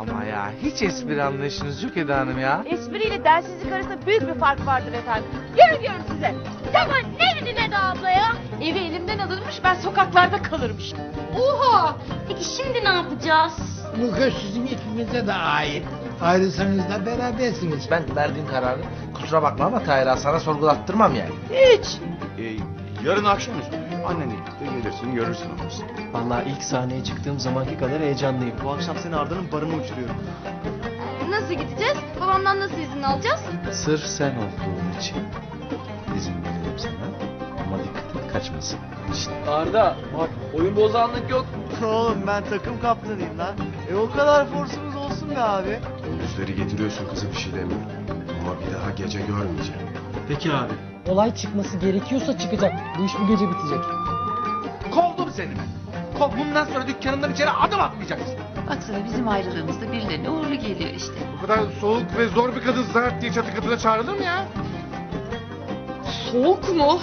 Ama ya hiç espri anlayışınız yok Eda Hanım ya. Espriyle densizlik arasında büyük bir fark vardır efendim. Yürü diyorum size. Zaman ne dedin Eda abla ya? Evi elimden alınmış ben sokaklarda kalırmış. Oha! Peki şimdi ne yapacağız? Bu köy sizin ikinize de ait. Ayrılsanız da berabersiniz. Ben verdiğim kararı kusura bakma ama Tahir sana sorgulattırmam yani. Hiç. Ee, yarın akşamüstü annenle birlikte gelirsin görürsün anasını. Vallahi ilk sahneye çıktığım zamanki kadar heyecanlıyım. Bu akşam seni Arda'nın barına uçuruyorum. Nasıl gideceğiz? Babamdan nasıl izin alacağız? Sırf sen olduğun için izin veririm sana. Ama dikkat et kaçmasın. Arda bak oyun bozanlık yok. Oğlum ben takım kaptanıyım lan. E o kadar forsumuz olsun be abi. Gündüzleri getiriyorsun kızı bir şey demiyorum. Bir daha gece görmeyeceğim. Peki abi. Olay çıkması gerekiyorsa çıkacak. Bu iş bu gece bitecek. Kovdum seni ben. Kov, bundan sonra dükkanından içeri adım atmayacaksın. Baksana bizim ayrılığımızda birilerine uğurlu geliyor işte. Bu kadar soğuk ve zor bir kadın zart diye çatı kapıda çağrılır mı ya? Soğuk mu?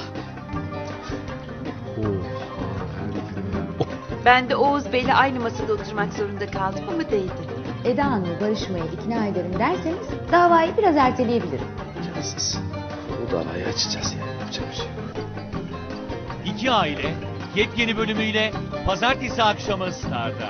Ben de Oğuz Bey'le aynı masada oturmak zorunda kaldım ama değdi. Eda Hanım'ı barışmaya ikna ederim derseniz davayı biraz erteleyebilirim. Cansız. Bu davayı açacağız yani. Yapacak bir şey. İki aile yepyeni bölümüyle pazartesi akşamı Star'da.